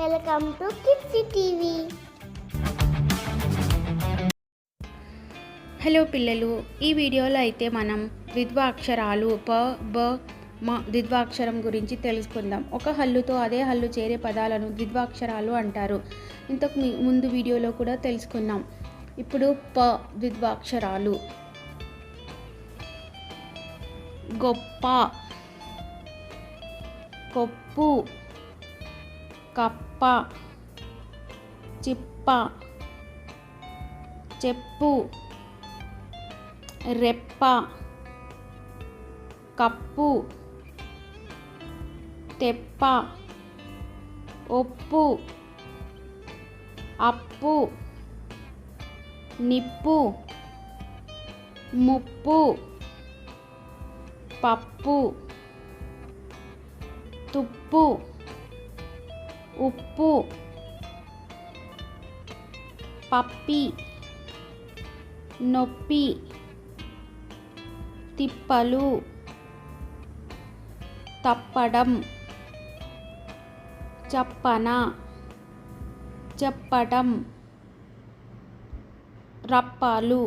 Welcome to kids TV. Hello పిల్లలు ఈ వీడియోలో అయితే మనం ద్విద్వాక్షరాలు ప బ మ ద్విద్వాక్షరం గురించి తెలుసుకుందాం. ఒక హల్లుతో అదే హల్లు చేరే పదాలను ద్విద్వాక్షరాలు అంటారు. ఇంతకు ముందు వీడియోలో కూడా తెలుసుకున్నాం ఇప్పుడు ప ద్విద్వాక్షరాలు గొప్ప కొప్పు కప్ప చిప్ప చెప్పు రెప్ప కప్పు తెప్ప ఒప్పు అప్పు నిప్పు ముప్పు పప్పు తుప్పు. ఉప్పు పప్పి నొప్పి తిప్పలు తప్పడం చప్పన చెప్పడం రప్పాలు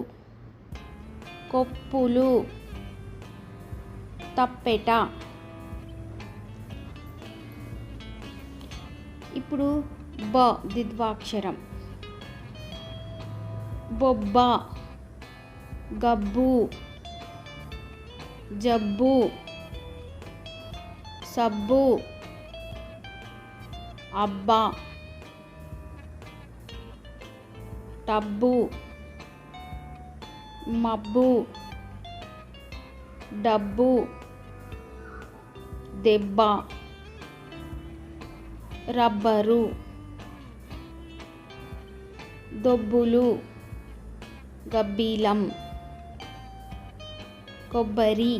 కొప్పులు తప్పెట. ఇప్పుడు బ ద్విద్వాక్షరం. బొబ్బ గబ్బు జబ్బు సబ్బు అబ్బా టబ్బు మబ్బు డబ్బు దెబ్బ. రబ్బరు దొబ్బులు గబ్బీలం కొబ్బరి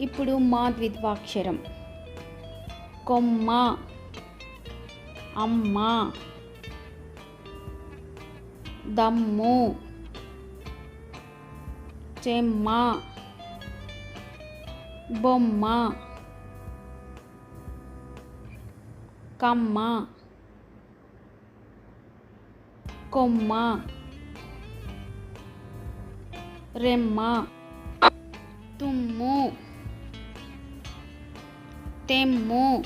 ఇప్పుడు మా ద్విద్వాక్షరం కొమ్మ అమ్మ దమ్ము చెమ్మ బొమ్మ. కమ్మ. కొమ్మ. రెమ్మ. తుమ్ము. తెమ్ము.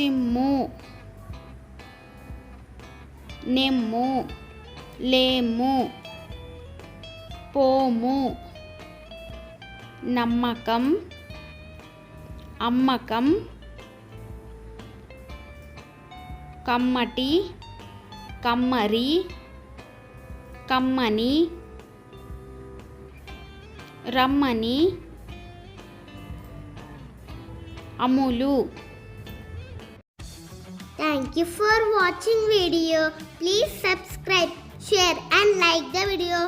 చిమ్ము. నెమ్ము. లేము. పోము. నమ్మకం అమ్మకం కమ్మటి కమ్మరి కమ్మని రమ్మని అమూలు. Thank you for watching video please subscribe share and like the video